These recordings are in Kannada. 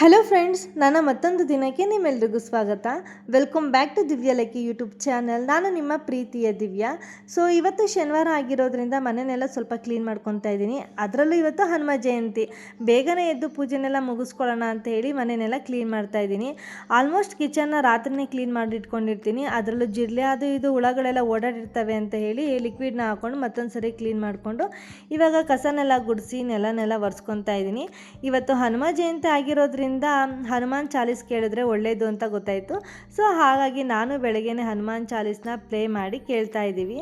ಹಲೋ ಫ್ರೆಂಡ್ಸ್ ನನ್ನ ಮತ್ತೊಂದು ದಿನಕ್ಕೆ ನಿಮ್ಮೆಲ್ರಿಗೂ ಸ್ವಾಗತ. Welcome back to Divya Lucky YouTube channel ನಾನು ನಿಮ್ಮ ಪ್ರೀತಿಯ ದಿವ್ಯ. ಸೊ ಇವತ್ತು ಶನಿವಾರ ಆಗಿರೋದ್ರಿಂದ ಮನೆನೆಲ್ಲ ಸ್ವಲ್ಪ ಕ್ಲೀನ್ ಮಾಡ್ಕೊತಾ ಇದ್ದೀನಿ. ಅದರಲ್ಲೂ ಇವತ್ತು ಹನುಮ ಜಯಂತಿ. ಬೇಗನೆ ಎದ್ದು ಪೂಜೆನೆಲ್ಲ ಮುಗಿಸ್ಕೊಳ್ಳೋಣ ಅಂತ ಹೇಳಿ ಮನೆಯನ್ನೆಲ್ಲ ಕ್ಲೀನ್ ಮಾಡ್ತಾ ಇದ್ದೀನಿ. ಆಲ್ಮೋಸ್ಟ್ ಕಿಚನ್ನ ರಾತ್ರಿನೇ ಕ್ಲೀನ್ ಮಾಡಿ ಇಟ್ಕೊಂಡಿರ್ತೀನಿ ಅದರಲ್ಲೂ ಜಿರಳೆ ಅದು ಇದು ಹುಳಗಳೆಲ್ಲ ಓಡಾಡಿರ್ತವೆ ಅಂತ ಹೇಳಿ ಲಿಕ್ವಿಡ್ನ ಹಾಕೊಂಡು ಮತ್ತೊಂದು ಸರಿ ಕ್ಲೀನ್ ಮಾಡಿಕೊಂಡು ಇವಾಗ ಕಸನೆಲ್ಲ ಗುಡಿಸಿ ನೆಲನೆಲ್ಲ ಒರೆಸ್ಕೊತಾ ಇದ್ದೀನಿ. ಇವತ್ತು ಹನುಮ ಜಯಂತಿ ಆಗಿರೋದ್ರಿಂದ ಹನುಮಾನ್ ಚಾಲೀಸ್ ಕೇಳಿದ್ರೆ ಒಳ್ಳೆಯದು ಅಂತ ಗೊತ್ತಾಯಿತು. ಸೊ, ಹಾಗಾಗಿ ನಾನು ಬೆಳಗ್ಗೆನೆ ಹನುಮಾನ್ ಚಾಲೀಸ್ನ ಪ್ಲೇ ಮಾಡಿ ಕೇಳ್ತಾ ಇದ್ದೀವಿ.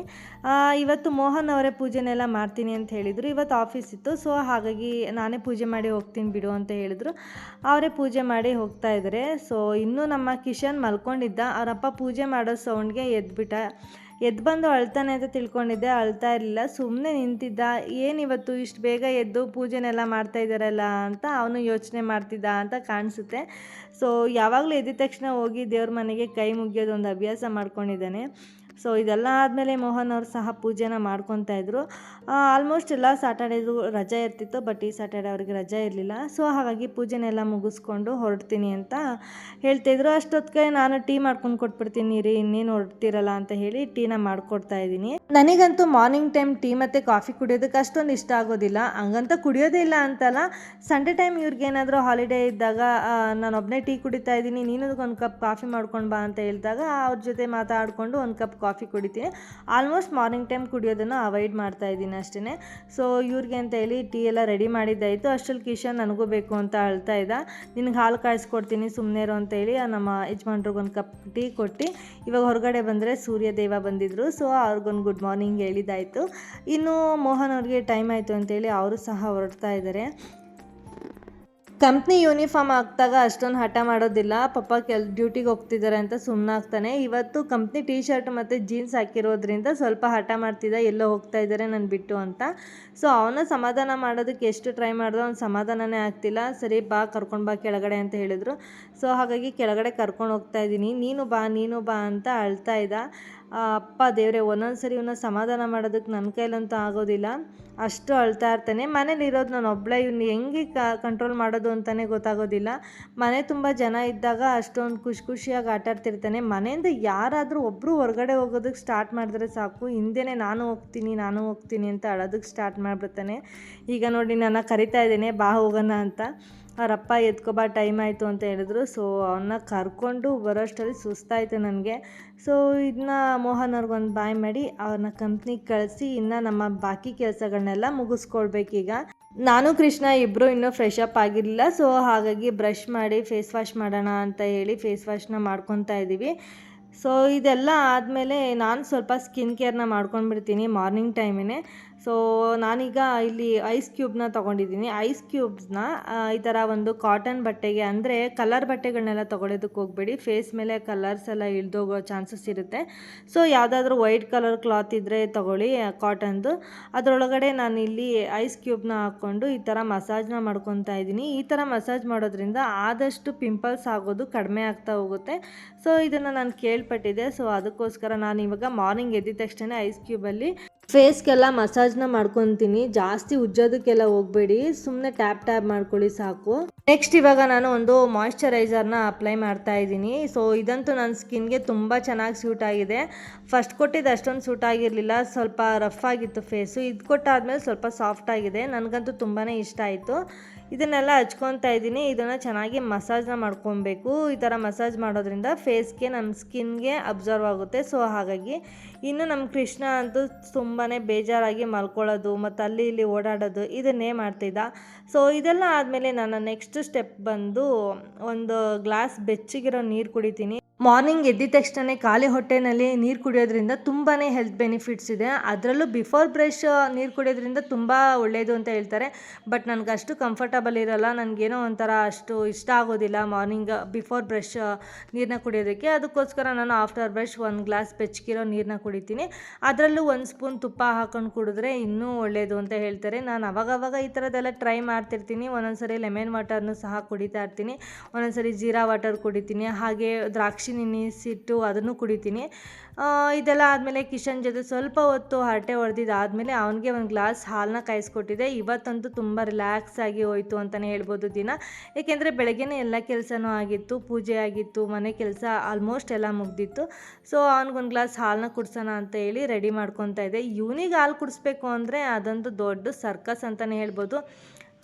ಇವತ್ತು ಮೋಹನ್ ಅವರೇ ಪೂಜೆನೆಲ್ಲ ಮಾಡ್ತೀನಿ ಅಂತ ಹೇಳಿದರು. ಇವತ್ತು ಆಫೀಸ್ ಇತ್ತು. ಸೊ, ಹಾಗಾಗಿ ನಾನೇ ಪೂಜೆ ಮಾಡಿ ಹೋಗ್ತೀನಿ ಬಿಡು ಅಂತ ಹೇಳಿದರು. ಅವರೇ ಪೂಜೆ ಮಾಡಿ ಹೋಗ್ತಾ ಇದ್ದಾರೆ. ಸೊ, ಇನ್ನೂ ನಮ್ಮ ಕಿಶನ್ ಮಲ್ಕೊಂಡಿದ್ದ. ಅವರಪ್ಪ ಪೂಜೆ ಮಾಡೋ ಸೌಂಡ್ಗೆ ಎದ್ಬಿಟ್ಟ. ಎದ್ದು ಬಂದು ಅಳ್ತಾನೆ ಅಂತ ತಿಳ್ಕೊಂಡಿದ್ದೆ, ಅಳ್ತಾ ಇರಲಿಲ್ಲ. ಸುಮ್ಮನೆ ನಿಂತಿದ್ದ ಏನಿವತ್ತು ಇಷ್ಟು ಬೇಗ ಎದ್ದು ಪೂಜೆನೆಲ್ಲ ಮಾಡ್ತಾ ಇದ್ದಾರಲ್ಲ ಅಂತ ಅವನು ಯೋಚನೆ ಮಾಡ್ತಿದ್ದ ಅಂತ ಕಾಣಿಸುತ್ತೆ. ಸೊ ಯಾವಾಗಲೂ ಎದ್ದ ತಕ್ಷಣ ಹೋಗಿ ದೇವ್ರ ಮನೆಗೆ ಕೈ ಮುಗಿಯೋದು ಒಂದು ಅಭ್ಯಾಸ ಮಾಡ್ಕೊಂಡಿದ್ದಾನೆ. ಸೊ ಇದೆಲ್ಲ ಆದಮೇಲೆ ಮೋಹನ್ ಅವರು ಸಹ ಪೂಜೆನ ಮಾಡ್ಕೊತಾ ಇದ್ರು. ಆಲ್ಮೋಸ್ಟ್ ಎಲ್ಲ ಸ್ಯಾಟರ್ಡೇದು ರಜೆ ಇರ್ತಿತ್ತು ಬಟ್ ಈ ಸ್ಯಾಟರ್ಡೆ ಅವ್ರಿಗೆ ರಜೆ ಇರಲಿಲ್ಲ. ಸೊ ಹಾಗಾಗಿ ಪೂಜೆನೆಲ್ಲ ಮುಗಿಸ್ಕೊಂಡು ಹೊರಡ್ತೀನಿ ಅಂತ ಹೇಳ್ತಿದ್ರು ಅಷ್ಟೊತ್ತಿಗೆ ನಾನು ಟೀ ಮಾಡ್ಕೊಂಡು ಕೊಟ್ಬಿಡ್ತೀನಿ ರೀ, ಇನ್ನೇನು ಹೊರಡ್ತಿರಲ್ಲ ಅಂತ ಹೇಳಿ ಟೀನ ಮಾಡ್ಕೊಡ್ತಾ ಇದ್ದೀನಿ. ನನಗಂತೂ ಮಾರ್ನಿಂಗ್ ಟೈಮ್ ಟೀ ಮತ್ತು ಕಾಫಿ ಕುಡಿಯೋದಕ್ಕೆ ಅಷ್ಟೊಂದು ಇಷ್ಟ ಆಗೋದಿಲ್ಲ. ಹಂಗಂತ ಕುಡಿಯೋದೇ ಇಲ್ಲ ಅಂತಲ್ಲ ಸಂಡೇ ಟೈಮ್ ಇವ್ರಿಗೆ ಏನಾದರೂ ಹಾಲಿಡೇ ಇದ್ದಾಗ ನಾನು ಒಬ್ಬನೇ ಟೀ ಕುಡಿತಾ ಇದ್ದೀನಿ ನೀನು ಒಂದು ಕಪ್ ಕಾಫಿ ಮಾಡ್ಕೊಂಡು ಬಾ ಅಂತ ಹೇಳಿದಾಗ ಅವ್ರ ಜೊತೆ ಮಾತಾಡಿಕೊಂಡು ಒಂದು ಕಪ್ ಕಾಫಿ ಕುಡಿತೀನಿ. ಆಲ್ಮೋಸ್ಟ್ ಮಾರ್ನಿಂಗ್ ಟೈಮ್ ಕುಡಿಯೋದನ್ನು ಅವಾಯ್ಡ್ ಮಾಡ್ತಾ ಇದ್ದೀನಿ ಅಷ್ಟೇ ಸೊ ಇವ್ರಿಗೆ ಅಂತ ಹೇಳಿ ಟೀ ಎಲ್ಲ ರೆಡಿ ಮಾಡಿದ್ದಾಯಿತು. ಅಷ್ಟರಲ್ಲಿ ಕಿಶನ್ ನನಗೂ ಬೇಕು ಅಂತ ಅಳ್ತಾ ಇದ್ದ. ನಿನಗೆ ಹಾಲು ಕಾಯಿಸ್ಕೊಡ್ತೀನಿ ಸುಮ್ಮನೆ ಇರು ಅಂತ ಹೇಳಿ ಆ ನಮ್ಮ ಯಜಮಾನ್ರಿಗೊಂದು ಕಪ್ ಟೀ ಕೊಟ್ಟು ಇವಾಗ ಹೊರಗಡೆ ಬಂದರೆ ಸೂರ್ಯ ದೇವ ಬಂದಿದ್ದರು ಸೊ ಅವ್ರಿಗೊಂದು ಗುಡ್ ಮಾರ್ನಿಂಗ್ ಹೇಳಿದ್ದಾಯಿತು. ಇನ್ನು ಮೋಹನ್ ಅವ್ರಿಗೆ ಟೈಮ್ ಆಯಿತು ಅಂತೇಳಿ ಅವರು ಸಹ ಹೊರಡ್ತಾ ಇದ್ದಾರೆ ಕಂಪ್ನಿ ಯೂನಿಫಾರ್ಮ್ ಹಾಕ್ದಾಗ ಅಷ್ಟೊಂದು ಹಠ ಮಾಡೋದಿಲ್ಲ. ಪಪ್ಪ ಕೆಲ್, ಡ್ಯೂಟಿಗೆ ಹೋಗ್ತಿದ್ದಾರೆ ಅಂತ ಸುಮ್ಮನಾಗ್ತಾನೆ ಇವತ್ತು ಕಂಪ್ನಿ ಟೀ ಶರ್ಟ್ ಮತ್ತು ಜೀನ್ಸ್ ಹಾಕಿರೋದ್ರಿಂದ ಸ್ವಲ್ಪ ಹಠ ಮಾಡ್ತಿದ್ದ ಎಲ್ಲೋ ಹೋಗ್ತಾ ಇದ್ದಾರೆ ನಾನು ಬಿಟ್ಟು ಅಂತ. ಸೊ, ಅವನ ಸಮಾಧಾನ ಮಾಡೋದಕ್ಕೆ ಎಷ್ಟು ಟ್ರೈ ಮಾಡಿದ್ರು ಅವ್ನು ಸಮಾಧಾನನೇ ಆಗ್ತಿಲ್ಲ. ಸರಿ, ಬಾ, ಕರ್ಕೊಂಡು ಬಾ ಕೆಳಗಡೆ ಅಂತ ಹೇಳಿದರು. ಸೊ, ಹಾಗಾಗಿ ಕೆಳಗಡೆ ಕರ್ಕೊಂಡು ಹೋಗ್ತಾ ಇದ್ದೀನಿ. ನೀನು ಬಾ ನೀನು ಬಾ ಅಂತ ಅಳ್ತಾ ಇದ್ದ. ಅಪ್ಪ ದೇವರೇ, ಒಂದೊಂದು ಸರಿ ಇವನ್ನ ಸಮಾಧಾನ ಮಾಡೋದಕ್ಕೆ ನನ್ನ ಕೈಲಂತೂ ಆಗೋದಿಲ್ಲ. ಅಷ್ಟು ಅಳ್ತಾ ಇರ್ತಾನೆ. ಮನೇಲಿ ಇರೋದು ನಾನು ಒಬ್ಬಳೇ ಇವ್ನು ಹೆಂಗೆ ಕಂಟ್ರೋಲ್ ಮಾಡೋದು ಅಂತಲೇ ಗೊತ್ತಾಗೋದಿಲ್ಲ. ಮನೆ ತುಂಬ ಜನ ಇದ್ದಾಗ ಅಷ್ಟೊಂದು ಖುಷಿ ಖುಷಿಯಾಗಿ ಆಟಾಡ್ತಿರ್ತಾನೆ ಮನೆಯಿಂದ ಯಾರಾದರೂ ಒಬ್ಬರು ಹೊರಗಡೆ ಹೋಗೋದಕ್ಕೆ ಸ್ಟಾರ್ಟ್ ಮಾಡಿದ್ರೆ ಸಾಕು. ಹಿಂದೆನೇ ನಾನು ಹೋಗ್ತೀನಿ ನಾನು ಹೋಗ್ತೀನಿ ಅಂತ ಅಳೋದಕ್ಕೆ ಸ್ಟಾರ್ಟ್ ಮಾಡಿಬಿಡ್ತಾನೆ. ಈಗ ನೋಡಿ, ನನ್ನ ಕರಿತಾ ಇದ್ದೇನೆ, ಬಾ ಹೋಗೋಣ ಅಂತ. ಅವರಪ್ಪ ಎತ್ಕೊಬಾ ಟೈಮ್ ಆಯಿತು ಅಂತ ಹೇಳಿದ್ರು. ಸೊ ಅವನ್ನ ಕರ್ಕೊಂಡು ಬರೋಷ್ಟರಲ್ಲಿ ಸುಸ್ತಾಯಿತು ನನಗೆ. ಸೊ ಇದನ್ನ ಮೋಹನ್ ಅವ್ರಿಗೊಂದು ಬಾಯ್ ಮಾಡಿ ಅವ್ರನ್ನ ಕಂಪ್ನಿಗೆ ಕಳಿಸಿ, ಇನ್ನು ನಮ್ಮ ಬಾಕಿ ಕೆಲಸಗಳನ್ನೆಲ್ಲ ಮುಗಿಸ್ಕೊಳ್ಬೇಕೀಗ ನಾನು, ಕೃಷ್ಣ ಇಬ್ಬರು ಇನ್ನೂ ಫ್ರೆಶ್ ಅಪ್ ಆಗಿರಲಿಲ್ಲ. ಸೊ ಹಾಗಾಗಿ ಬ್ರಷ್ ಮಾಡಿ ಫೇಸ್ ವಾಶ್ ಮಾಡೋಣ ಅಂತ ಹೇಳಿ ಫೇಸ್ ವಾಶ್ನ ಮಾಡ್ಕೊತಾ ಇದ್ದೀವಿ ಸೊ ಇದೆಲ್ಲ ಆದಮೇಲೆ ನಾನು ಸ್ವಲ್ಪ ಸ್ಕಿನ್ ಕೇರ್ನ ಮಾಡ್ಕೊಂಡ್ಬಿಡ್ತೀನಿ ಮಾರ್ನಿಂಗ್ ಟೈಮೇ ಸೊ ನಾನೀಗ ಇಲ್ಲಿ ಐಸ್ ಕ್ಯೂಬ್ನ ತೊಗೊಂಡಿದ್ದೀನಿ. ಐಸ್ ಕ್ಯೂಬ್ಸ್ನ ಈ ಥರ ಒಂದು ಕಾಟನ್ ಬಟ್ಟೆಗೆ, ಅಂದರೆ ಕಲರ್ ಬಟ್ಟೆಗಳನ್ನೆಲ್ಲ ತೊಗೊಳೋದಕ್ಕೆ ಹೋಗಬೇಡಿ. ಫೇಸ್ ಮೇಲೆ ಕಲರ್ಸ್ ಎಲ್ಲ ಇಳ್ದೋಗೋ ಚಾನ್ಸಸ್ ಇರುತ್ತೆ. ಸೊ ಯಾವುದಾದ್ರೂ ವೈಟ್ ಕಲರ್ ಕ್ಲಾತ್ ಇದ್ದರೆ ತೊಗೊಳ್ಳಿ ಕಾಟನ್ದು ಅದರೊಳಗಡೆ ನಾನು ಇಲ್ಲಿ ಐಸ್ ಕ್ಯೂಬ್ನ ಹಾಕ್ಕೊಂಡು ಈ ಥರ ಮಸಾಜ್ನ ಮಾಡ್ಕೊತಾ ಇದ್ದೀನಿ. ಈ ಥರ ಮಸಾಜ್ ಮಾಡೋದ್ರಿಂದ ಆದಷ್ಟು ಪಿಂಪಲ್ಸ್ ಆಗೋದು ಕಡಿಮೆ ಆಗ್ತಾ ಹೋಗುತ್ತೆ. ಸೊ ಇದನ್ನು ನಾನು ಕೇಳ್ಪಟ್ಟಿದ್ದೆ. ಸೊ ಅದಕ್ಕೋಸ್ಕರ ನಾನು ಇವಾಗ ಮಾರ್ನಿಂಗ್ ಎದ್ದಿದ ತಕ್ಷಣ ಐಸ್ ಕ್ಯೂಬಲ್ಲಿ ಫೇಸ್ಗೆಲ್ಲ ಮಸಾಜ್ನ ಮಾಡ್ಕೊತೀನಿ. ಜಾಸ್ತಿ ಉಜ್ಜೋದಕ್ಕೆಲ್ಲ ಹೋಗಬೇಡಿ. ಸುಮ್ಮನೆ ಟ್ಯಾಪ್ ಟ್ಯಾಪ್ ಮಾಡ್ಕೊಳ್ಳಿ ಸಾಕು. ನೆಕ್ಸ್ಟ್ ಇವಾಗ ನಾನು ಒಂದು ಮಾಯಿಶ್ಚರೈಸರ್ನ ಅಪ್ಲೈ ಮಾಡ್ತಾ ಇದ್ದೀನಿ. ಸೊ ಇದಂತೂ ನನ್ನ ಸ್ಕಿನ್ಗೆ ತುಂಬ ಚೆನ್ನಾಗಿ ಸೂಟ್ ಆಗಿದೆ. ಫಸ್ಟ್ ಕೊಟ್ಟಿದ್ದು ಅಷ್ಟೊಂದು ಸೂಟ್ ಆಗಿರಲಿಲ್ಲ. ಸ್ವಲ್ಪ ರಫ್ ಆಗಿತ್ತು ಫೇಸು ಇದು ಕೊಟ್ಟಾದ್ಮೇಲೆ ಸ್ವಲ್ಪ ಸಾಫ್ಟ್ ಆಗಿದೆ. ನನಗಂತೂ ತುಂಬಾ ಇಷ್ಟ ಆಯಿತು. ಇದನ್ನೆಲ್ಲ ಹಚ್ಕೊತಾ ಇದ್ದೀನಿ. ಇದನ್ನು ಚೆನ್ನಾಗಿ ಮಸಾಜ್ನ ಮಾಡ್ಕೊಬೇಕು. ಈ ಥರ ಮಸಾಜ್ ಮಾಡೋದ್ರಿಂದ ಫೇಸ್ಗೆ ನಮ್ಮ ಸ್ಕಿನ್ಗೆ ಅಬ್ಸರ್ವ್ ಆಗುತ್ತೆ. ಸೊ ಹಾಗಾಗಿ ಇನ್ನು ನಮ್ಮ ಕೃಷ್ಣ ಅಂತೂ ತುಂಬಾ ಬೇಜಾರಾಗಿ ಮಲ್ಕೊಳ್ಳೋದು, ಮತ್ತು ಅಲ್ಲಿ ಇಲ್ಲಿ ಓಡಾಡೋದು, ಇದನ್ನೇ ಮಾಡ್ತಿದ್ದ. ಸೊ ಇದೆಲ್ಲ ಆದಮೇಲೆ ನಾನು ನೆಕ್ಸ್ಟ್ ಸ್ಟೆಪ್ ಬಂದು ಒಂದು ಗ್ಲಾಸ್ ಬೆಚ್ಚಗಿರೋ ನೀರು ಕುಡಿತೀನಿ. ಮಾರ್ನಿಂಗ್ ಎದ್ದಿದ ತಕ್ಷಣ ಖಾಲಿ ಹೊಟ್ಟೆನಲ್ಲಿ ನೀರು ಕುಡಿಯೋದ್ರಿಂದ ತುಂಬಾ ಹೆಲ್ತ್ ಬೆನಿಫಿಟ್ಸ್ ಇದೆ. ಅದರಲ್ಲೂ ಬಿಫೋರ್ ಬ್ರಷ್ ನೀರು ಕುಡಿಯೋದ್ರಿಂದ ತುಂಬ ಒಳ್ಳೆಯದು ಅಂತ ಹೇಳ್ತಾರೆ. ಬಟ್ ನನಗೆ ಅಷ್ಟು ಕಂಫರ್ಟಬಲ್ ಇರಲ್ಲ. ನನಗೇನೋ ಒಂಥರ ಅಷ್ಟು ಇಷ್ಟ ಆಗೋದಿಲ್ಲ ಮಾರ್ನಿಂಗ್ ಬಿಫೋರ್ ಬ್ರಷ್ ನೀರನ್ನ ಕುಡಿಯೋದಕ್ಕೆ. ಅದಕ್ಕೋಸ್ಕರ ನಾನು ಆಫ್ಟರ್ ಬ್ರಷ್ ಒಂದು ಗ್ಲಾಸ್ ಬೆಚ್ಚಗಿರೋ ನೀರನ್ನ ಕುಡಿತೀನಿ. ಅದರಲ್ಲೂ ಒಂದು ಸ್ಪೂನ್ ತುಪ್ಪ ಹಾಕೊಂಡು ಕುಡಿದ್ರೆ ಇನ್ನೂ ಒಳ್ಳೆಯದು ಅಂತ ಹೇಳ್ತಾರೆ. ನಾನು ಅವಾಗವಾಗ ಈ ಥರದ್ದೆಲ್ಲ ಟ್ರೈ ಮಾಡ್ತಿರ್ತೀನಿ. ಒಂದೊಂದ್ಸರಿ ಲೆಮನ್ ವಾಟರ್ನು ಸಹ ಕುಡಿತಾ ಇರ್ತೀನಿ. ಒಂದೊಂದ್ಸರಿ ಜೀರಾ ವಾಟರ್ ಕುಡಿತೀನಿ. ಹಾಗೆ ದ್ರಾಕ್ಷಿ ದ್ರಾಕ್ಷಿ ನೆನೆಸಿಟ್ಟು ಅದನ್ನು ಕುಡಿತೀನಿ. ಇದೆಲ್ಲ ಆದಮೇಲೆ ಕಿಶನ್ ಜೊತೆ ಸ್ವಲ್ಪ ಹೊತ್ತು ಹರಟೆ ಹೊಡೆದಿದ್ದಾದಮೇಲೆ ಅವನಿಗೆ ಒಂದು ಗ್ಲಾಸ್ ಹಾಲನ್ನ ಕಾಯಿಸ್ಕೊಟ್ಟಿದ್ದೆ ಇವತ್ತಂತೂ ತುಂಬ ರಿಲ್ಯಾಕ್ಸ್ ಆಗಿ ಹೋಯಿತು ಅಂತಲೇ ಹೇಳ್ಬೋದು ದಿನ. ಏಕೆಂದರೆ ಬೆಳಗ್ಗೆನೇ ಎಲ್ಲ ಕೆಲಸನೂ ಆಗಿತ್ತು, ಪೂಜೆ ಆಗಿತ್ತು, ಮನೆ ಕೆಲಸ ಆಲ್ಮೋಸ್ಟ್ ಎಲ್ಲ ಮುಗ್ದಿತ್ತು. ಸೊ ಅವ್ನಿಗೊಂದು ಗ್ಲಾಸ್ ಹಾಲನ್ನ ಕುಡ್ಸೋಣ ಅಂತ ಹೇಳಿ ರೆಡಿ ಮಾಡ್ಕೊತಾ ಇದ್ದೆ. ಇವನಿಗೆ ಹಾಲು ಕುಡಿಸ್ಬೇಕು ಅಂದರೆ ಅದಂತೂ ದೊಡ್ಡ ಸರ್ಕಸ್ ಅಂತಲೇ ಹೇಳ್ಬೋದು.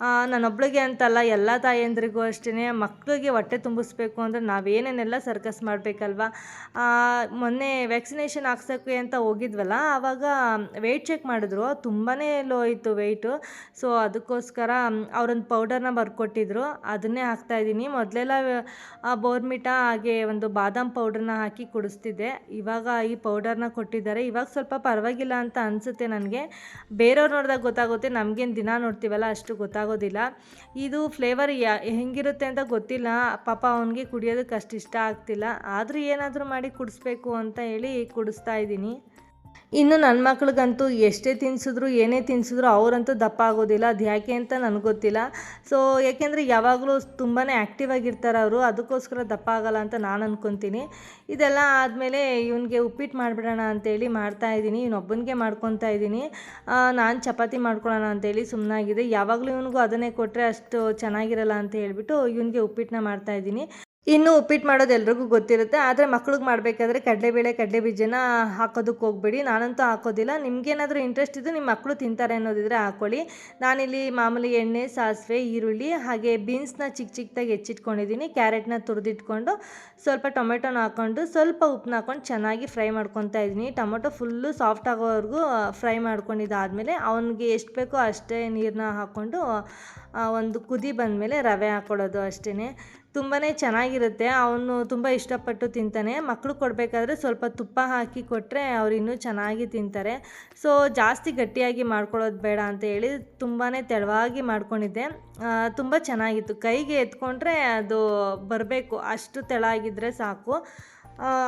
ಆ, ನನ್ನೊಬ್ಳಿಗೆ ಅಂತಲ್ಲ ಎಲ್ಲ ತಾಯಿಯಂದ್ರಿಗೂ ಅಷ್ಟೇ ಮಕ್ಕಳಿಗೆ ಹೊಟ್ಟೆ ತುಂಬಿಸ್ಬೇಕು ಅಂದರೆ ನಾವೇನೇನೆಲ್ಲ ಸರ್ಕಸ್ ಮಾಡಬೇಕಲ್ವ? ಮೊನ್ನೆ ವ್ಯಾಕ್ಸಿನೇಷನ್ ಹಾಕ್ಸೋಕ್ಕೆ ಅಂತ ಹೋಗಿದ್ವಲ್ಲ ಆವಾಗ ವೆಯ್ಟ್ ಚೆಕ್ ಮಾಡಿದ್ರು ತುಂಬಾ ಲೋ ಇತ್ತು ವೆಯ್ಟು ಸೊ ಅದಕ್ಕೋಸ್ಕರ ಅವರೊಂದು ಪೌಡರ್ನ ಬರ್ಕೊಟ್ಟಿದ್ರು. ಅದನ್ನೇ ಹಾಕ್ತಾಯಿದ್ದೀನಿ ಮೊದಲೆಲ್ಲ ಬೋರ್ಮಿಟಾ ಹಾಗೆ ಒಂದು ಬಾದಾಮ್ ಪೌಡರ್ನ ಹಾಕಿ ಕುಡಿಸ್ತಿದ್ದೆ. ಇವಾಗ ಈ ಪೌಡರ್ನ ಕೊಟ್ಟಿದ್ದಾರೆ. ಇವಾಗ ಸ್ವಲ್ಪ ಪರವಾಗಿಲ್ಲ ಅಂತ ಅನಿಸುತ್ತೆ ನನಗೆ. ಬೇರೆಯವ್ರು ನೋಡಿದಾಗ ಗೊತ್ತಾಗುತ್ತೆ ನಮಗೇನು ದಿನ ನೋಡ್ತೀವಲ್ಲ ಅಷ್ಟು ಗೊತ್ತಾಗೋದಿಲ್ಲ. ಇದು ಫ್ಲೇವರ್ ಯಾ, ಹೆಂಗಿರುತ್ತೆ ಅಂತ ಗೊತ್ತಿಲ್ಲ. ಪಾಪ ಅವನಿಗೆ ಕುಡಿಯೋದಕ್ಕೆ ಅಷ್ಟು ಇಷ್ಟ ಆಗ್ತಿಲ್ಲ. ಆದರೂ ಏನಾದರೂ ಮಾಡಿ ಕುಡಿಸ್ಬೇಕು ಅಂತ ಹೇಳಿ ಕುಡಿಸ್ತಾ ಇದ್ದೀನಿ. ಇನ್ನು ನನ್ನ ಮಕ್ಳಿಗಂತೂ ಎಷ್ಟೇ ತಿನ್ಸಿದ್ರು, ಏನೇ ತಿನ್ಸಿದ್ರು ಅವರಂತೂ ದಪ್ಪ ಆಗೋದಿಲ್ಲ. ಅದು ಯಾಕೆ ಅಂತ ನನಗೆ ಗೊತ್ತಿಲ್ಲ. ಸೊ ಏಕೆಂದರೆ ಯಾವಾಗಲೂ ತುಂಬಾ ಆ್ಯಕ್ಟಿವ್ ಆಗಿರ್ತಾರೆ ಅವರು. ಅದಕ್ಕೋಸ್ಕರ ದಪ್ಪ ಆಗಲ್ಲ ಅಂತ ನಾನು ಅಂದ್ಕೊತೀನಿ ಇದೆಲ್ಲ ಆದಮೇಲೆ ಇವನಿಗೆ ಉಪ್ಪಿಟ್ಟು ಮಾಡಿಬಿಡೋಣ ಅಂತೇಳಿ ಮಾಡ್ತಾಯಿದ್ದೀನಿ ಇವನೊಬ್ಬನಿಗೆ ಮಾಡ್ಕೊತಾ ಇದ್ದೀನಿ. ನಾನು ಚಪಾತಿ ಮಾಡ್ಕೊಳ್ಳೋಣ ಅಂತೇಳಿ ಸುಮ್ಮನಾಗಿದೆ ಯಾವಾಗಲೂ ಇವನಿಗೂ ಅದನ್ನೇ ಕೊಟ್ಟರೆ ಅಷ್ಟು ಚೆನ್ನಾಗಿರಲ್ಲ ಅಂತ ಹೇಳಿಬಿಟ್ಟು ಇವನಿಗೆ ಉಪ್ಪಿಟ್ಟನ್ನ ಮಾಡ್ತಾ ಇದ್ದೀನಿ. ಇನ್ನು ಉಪ್ಪಿಟ್ಟು ಮಾಡೋದು ಎಲ್ರಿಗೂ ಗೊತ್ತಿರುತ್ತೆ, ಆದರೆ ಮಕ್ಳಿಗೆ ಮಾಡಬೇಕಾದ್ರೆ ಕಡಲೆಬೇಳೆ ಕಡಲೆ ಬೀಜನ ಹಾಕೋದಕ್ಕೆ ಹೋಗ್ಬೇಡಿ. ನಾನಂತೂ ಹಾಕೋದಿಲ್ಲ. ನಿಮಗೇನಾದರೂ ಇಂಟ್ರೆಸ್ಟ್ ಇದ್ದು ನಿಮ್ಮ ಮಕ್ಕಳು ತಿಂತಾರೆ ಅನ್ನೋದಿದ್ರೆ ಹಾಕೊಳ್ಳಿ. ನಾನಿಲ್ಲಿ ಮಾಮೂಲಿ ಎಣ್ಣೆ, ಸಾಸಿವೆ, ಈರುಳ್ಳಿ, ಹಾಗೆ ಬೀನ್ಸ್ನ ಚಿಕ್ಕ ಚಿಕ್ಕದಾಗಿ ಹೆಚ್ಚಿಟ್ಕೊಂಡಿದ್ದೀನಿ. ಕ್ಯಾರೆಟ್ನ ತುರಿದಿಟ್ಕೊಂಡು ಸ್ವಲ್ಪ ಟೊಮೆಟೊನ ಹಾಕ್ಕೊಂಡು ಸ್ವಲ್ಪ ಉಪ್ಪನ್ನ ಹಾಕ್ಕೊಂಡು ಚೆನ್ನಾಗಿ ಫ್ರೈ ಮಾಡ್ಕೊತಾ ಇದ್ದೀನಿ. ಟೊಮೊಟೊ ಫುಲ್ಲು ಸಾಫ್ಟ್ ಆಗೋವರೆಗೂ ಫ್ರೈ ಮಾಡ್ಕೊಂಡಿದ್ದಾದಮೇಲೆ ಅವನಿಗೆ ಎಷ್ಟು ಬೇಕೋ ಅಷ್ಟೇ ನೀರನ್ನ ಹಾಕ್ಕೊಂಡು ಒಂದು ಕುದಿ ಬಂದಮೇಲೆ ರವೆ ಹಾಕ್ಕೊಳ್ಳೋದು ಅಷ್ಟೇ ತುಂಬಾ ಚೆನ್ನಾಗಿರುತ್ತೆ. ಅವನು ತುಂಬ ಇಷ್ಟಪಟ್ಟು ತಿಂತಾನೆ. ಮಕ್ಕಳು ಕೊಡಬೇಕಾದ್ರೆ ಸ್ವಲ್ಪ ತುಪ್ಪ ಹಾಕಿ ಕೊಟ್ಟರೆ ಅವ್ರು ಇನ್ನೂ ಚೆನ್ನಾಗಿ ತಿಂತಾರೆ. ಸೊ ಜಾಸ್ತಿ ಗಟ್ಟಿಯಾಗಿ ಮಾಡ್ಕೊಳ್ಳೋದು ಬೇಡ ಅಂತ ಹೇಳಿ ತುಂಬಾ ತೆಳುವಾಗಿ ಮಾಡ್ಕೊಂಡಿದ್ದೆ. ತುಂಬ ಚೆನ್ನಾಗಿತ್ತು. ಕೈಗೆ ಎತ್ಕೊಂಡ್ರೆ ಅದು ಬರಬೇಕು. ಅಷ್ಟು ತೆಳಾಗಿದ್ದರೆ ಸಾಕು.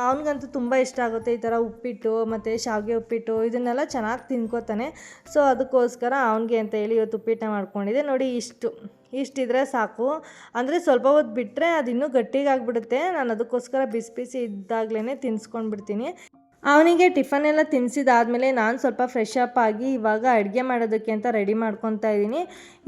ಅವನಿಗಂತೂ ತುಂಬ ಇಷ್ಟ ಆಗುತ್ತೆ ಈ ಥರ ಉಪ್ಪಿಟ್ಟು ಮತ್ತು ಶಾವಿಗೆ ಉಪ್ಪಿಟ್ಟು ಇದನ್ನೆಲ್ಲ ಚೆನ್ನಾಗಿ ತಿನ್ಕೋತಾನೆ. ಸೊ ಅದಕ್ಕೋಸ್ಕರ ಅವನಿಗೆ ಅಂತ ಹೇಳಿ ಇವತ್ತು ಉಪ್ಪಿಟ್ಟನ್ನ ಮಾಡ್ಕೊಂಡಿದ್ದೆ. ನೋಡಿ ಇಷ್ಟು. ಇಷ್ಟಿದ್ರೆ ಸಾಕು. ಅಂದರೆ ಸ್ವಲ್ಪ ಹೊತ್ತು ಬಿಟ್ಟರೆ ಅದು ಇನ್ನೂ ಗಟ್ಟಿಗಾಗ್ಬಿಡುತ್ತೆ. ನಾನು ಅದಕ್ಕೋಸ್ಕರ ಬಿಸಿ ಬಿಸಿ ಇದ್ದಾಗಲೇ ತಿನ್ಸ್ಕೊಂಡ್ಬಿಡ್ತೀನಿ. ಅವನಿಗೆ ಟಿಫನ್ ಎಲ್ಲ ತಿನ್ನಿಸಿದಾದಮೇಲೆ ನಾನು ಸ್ವಲ್ಪ ಫ್ರೆಶ್ ಅಪ್ ಆಗಿ ಇವಾಗ ಅಡುಗೆ ಮಾಡೋದಕ್ಕೆ ಅಂತ ರೆಡಿ ಮಾಡ್ಕೊತಾ ಇದ್ದೀನಿ.